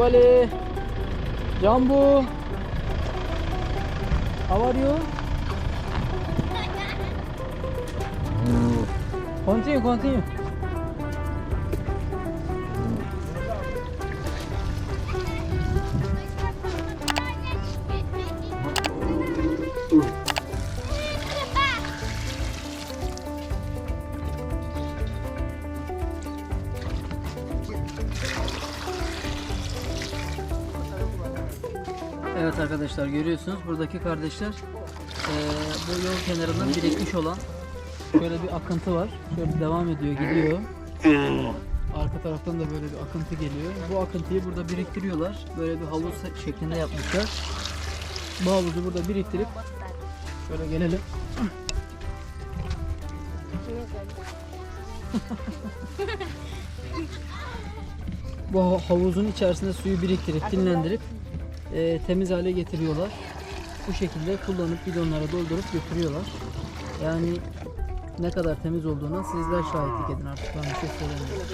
Babali. Jambu. How are you? Continue, continue. Evet arkadaşlar görüyorsunuz buradaki kardeşler eee, bu yol kenarından birikmiş olan şöyle bir akıntı var. Şöyle devam ediyor gidiyor. Arka taraftan da böyle bir akıntı geliyor. Bu akıntıyı burada biriktiriyorlar. Böyle bir havuz şeklinde yapmışlar. Bu havuzu burada biriktirip şöyle gelelim. Bu ha- havuzun içerisinde suyu biriktirip dinlendirip e, temiz hale getiriyorlar. Bu şekilde kullanıp bidonlara doldurup götürüyorlar. Yani ne kadar temiz olduğuna sizler şahitlik edin artık ben bir şey söylemiyorum.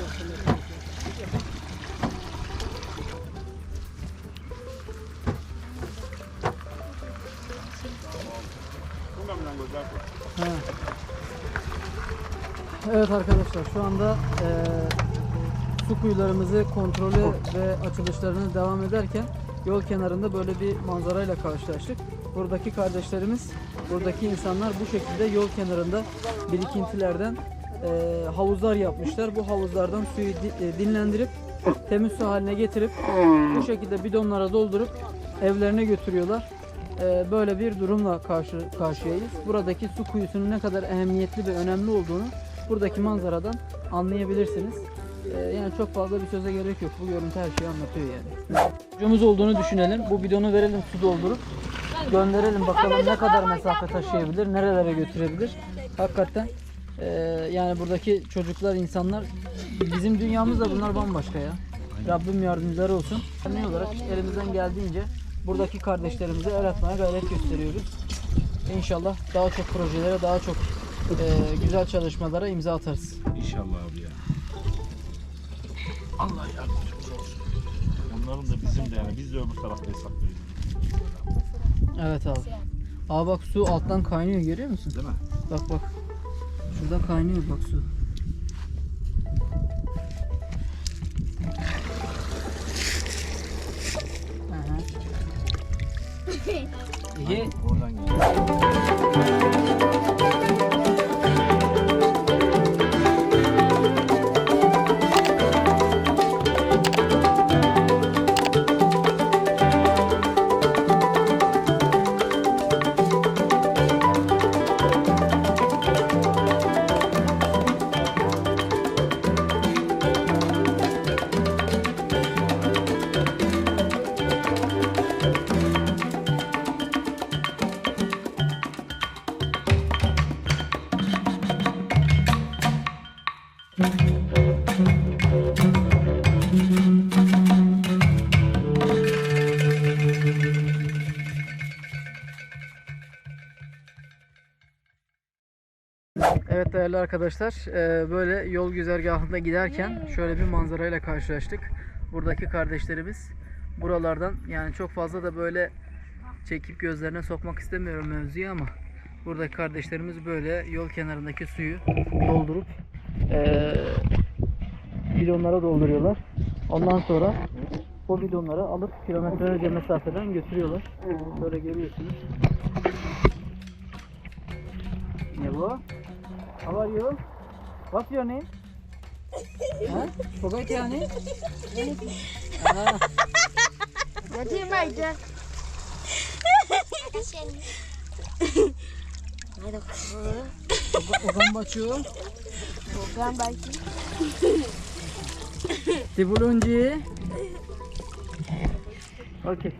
Evet arkadaşlar şu anda eee su kuyularımızı kontrolü ve açılışlarını devam ederken yol kenarında böyle bir manzarayla karşılaştık. Buradaki kardeşlerimiz, buradaki insanlar bu şekilde yol kenarında birikintilerden eee, havuzlar yapmışlar. Bu havuzlardan suyu di- e, dinlendirip temiz su haline getirip bu şekilde bidonlara doldurup evlerine götürüyorlar. Eee, böyle bir durumla karşı karşıyayız. Buradaki su kuyusunun ne kadar ehemmiyetli ve önemli olduğunu buradaki manzaradan anlayabilirsiniz. Ee, yani çok fazla bir söze gerek yok. Bu görüntü her şeyi anlatıyor yani. Çocuğumuz olduğunu düşünelim. Bu bidonu verelim su doldurup gönderelim bakalım ne kadar mesafe taşıyabilir, nerelere götürebilir. Hakikaten ee, yani buradaki çocuklar, insanlar bizim dünyamızda bunlar bambaşka ya. Rabbim yardımcıları olsun. Ne olarak elimizden geldiğince buradaki kardeşlerimize el atmaya gayret gösteriyoruz. İnşallah daha çok projelere, daha çok ee, güzel çalışmalara imza atarız. İnşallah abi ya. Allah yardımcımız olsun. Onların da bizim de yani biz de öbür tarafta hesaplıyoruz. Evet abi. Aa bak su alttan kaynıyor görüyor musun? Değil mi? Bak bak. Şurada kaynıyor bak su. Aha. İyi. Oradan geliyor. Evet değerli arkadaşlar, eee, böyle yol güzergahında giderken şöyle bir manzarayla karşılaştık. Buradaki kardeşlerimiz buralardan yani çok fazla da böyle çekip gözlerine sokmak istemiyorum mevzuyu ama buradaki kardeşlerimiz böyle yol kenarındaki suyu doldurup eee bidonlara dolduruyorlar. Ondan sonra o bidonları alıp kilometrelerce mesafeden götürüyorlar. Böyle görüyorsunuz. Ne bu? How are you? What's your name? Huh? Forgot your name? Ah, Jadi macam. Ada Ogan Bachu, program bagi. Tibulunji. Okay.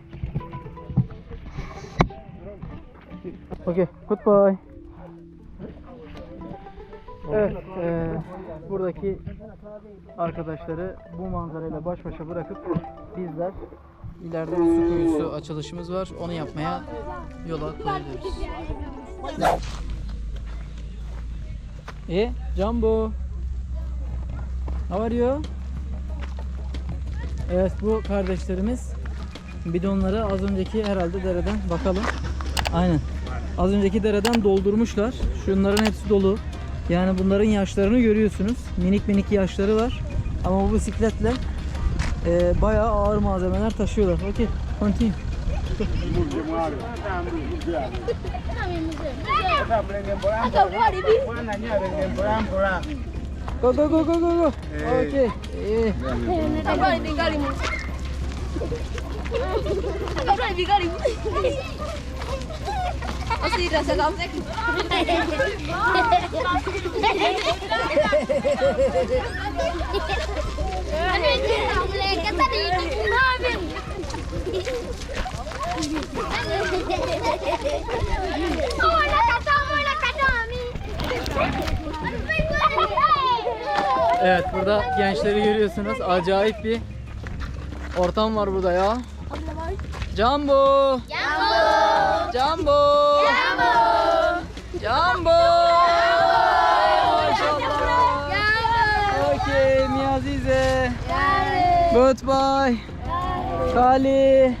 Okay, goodbye. Evet, eee, buradaki arkadaşları bu manzarayla baş başa bırakıp bizler ileride bir su kuyusu açılışımız var. Onu yapmaya yola koyuluyoruz. E, Jumbo. How are you? Evet bu kardeşlerimiz bidonları az önceki herhalde dereden bakalım. Aynen. Az önceki dereden doldurmuşlar. Şunların hepsi dolu. Yani bunların yaşlarını görüyorsunuz. Minik minik yaşları var. Ama bu bisikletle e, bayağı ağır malzemeler taşıyorlar. Okey. Continue. Go go go go go go. Okay. Wala ka to, Ami. Evet burada gençleri görüyorsunuz. Acayip bir ortam var burada ya. Jumbo! Jumbo! Jumbo! Maşallah! Okay, Miyazize. Goodbye. Kali.